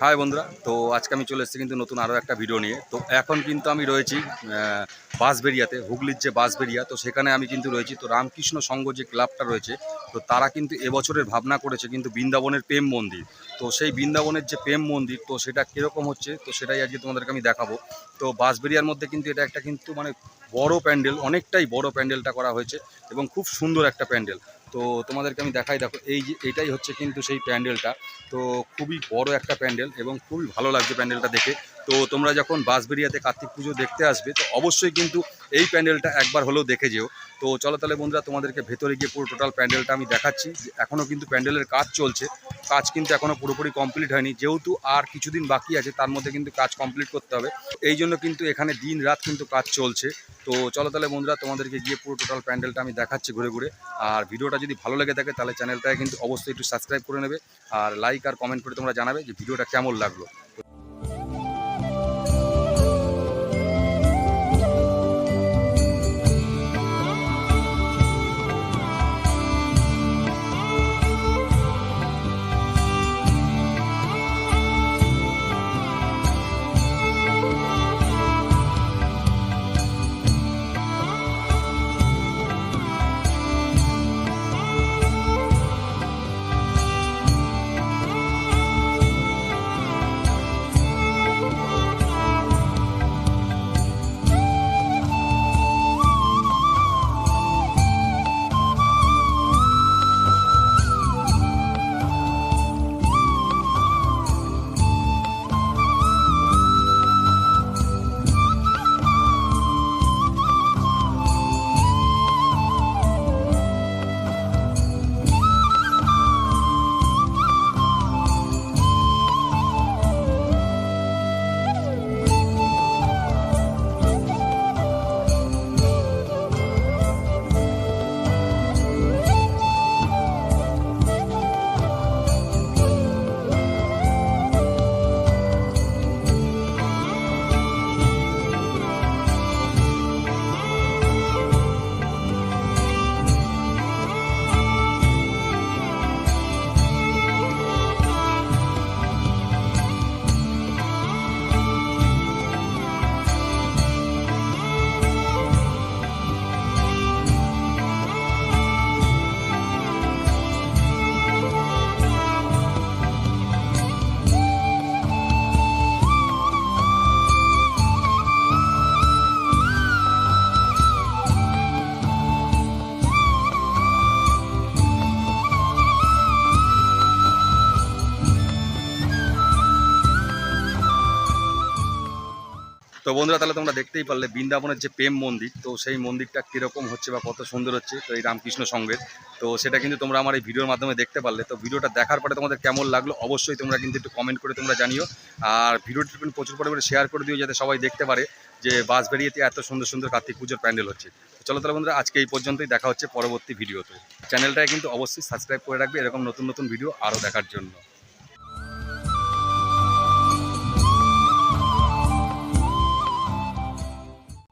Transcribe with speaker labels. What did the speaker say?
Speaker 1: High বন্ধুরা তো আজকে আমি চলে এসেছি কিন্তু নতুন আরও একটা ভিডিও নিয়ে। তো এখন কিন্তু আমি রয়েছি আহ, বাঁশবেড়িয়াতে হুগলির যে বাঁশবেড়িয়া তো সেখানে আমি কিন্তু রয়েছি। তো রামকৃষ্ণ সংঘ যে ক্লাবটা রয়েছে তো তারা কিন্তু এবছরের ভাবনা করেছে কিন্তু বৃন্দাবনের প্রেম মন্দির। তো সেই বৃন্দাবনের যে প্রেম মন্দির তো সেটা কীরকম হচ্ছে তো সেটাই আজকে তোমাদেরকে আমি দেখাবো। তো বাঁশবেড়িয়ার মধ্যে কিন্তু এটা একটা কিন্তু মানে বড় প্যান্ডেল অনেকটাই বড় প্যান্ডেলটা করা হয়েছে এবং খুব সুন্দর একটা প্যান্ডেল। তো তোমাদেরকে আমি দেখাই, দেখো, এই যে, এটাই হচ্ছে কিন্তু সেই প্যান্ডেলটা। তো খুবই বড় একটা প্যান্ডেল এবং খুবই ভালো লাগছে প্যান্ডেলটা দেখে। তো তোমরা যখন বাঁশবেরিয়াতে কার্তিক পুজো দেখতে আসবে, তো অবশ্যই কিন্তু এই প্যান্ডেলটা একবার হলেও দেখে যেও। তো চলো তাহলে বন্ধুরা, তোমাদেরকে ভেতরে গিয়ে পুরো টোটাল প্যান্ডেলটা আমি দেখাচ্ছি। এখনও কিন্তু প্যান্ডেলের কাজ চলছে, কাজ কিন্তু এখনও পুরোপুরি কমপ্লিট হয়নি। যেহেতু আর কিছুদিন বাকি আছে, তার মধ্যে কিন্তু কাজ কমপ্লিট করতে হবে। এই জন্য কিন্তু এখানে দিন রাত কিন্তু কাজ চলছে। তো চলো তাহলে বন্ধুরা, তোমাদেরকে গিয়ে পুরো টোটাল প্যান্ডেলটা আমি দেখাচ্ছি ঘুরে ঘুরে। আর ভিডিওটা যদি ভালো লেগে থাকে, তাহলে চ্যানেলটাকে কিন্তু অবশ্যই একটু সাবস্ক্রাইব করে নেবে। আর লাইক আর কমেন্ট করে তোমরা জানাবে যে ভিডিওটা কেমন লাগল। তো বন্ধুরা, তাহলে তোমরা দেখতেই পারলে বৃন্দাবনের যে প্রেম মন্দির, তো সেই মন্দিরটা কীরকম হচ্ছে বা কত সুন্দর হচ্ছে, তো এই রামকৃষ্ণ সঙ্গের। তো সেটা কিন্তু তোমরা আমার এই ভিডিওর মাধ্যমে দেখতে পারলে। তো ভিডিওটা দেখার পরে তোমাদের কেমন লাগল, অবশ্যই তোমরা কিন্তু একটু কমেন্ট করে তোমরা জানিও। আর ভিডিওটি প্রচুর পরিমাণে শেয়ার করে দিও, যাতে সবাই দেখতে পারে যে বাস বেরিয়েতে এত সুন্দর সুন্দর কার্তিক পুজোর প্যান্ডেল হচ্ছে। চলো তাহলে বন্ধুরা, আজকে এই পর্যন্তই, দেখা হচ্ছে পরবর্তী ভিডিওতে। চ্যানেলটায় কিন্তু অবশ্যই সাবস্ক্রাইব করে রাখবে, এরকম নতুন নতুন ভিডিও আরও দেখার জন্য।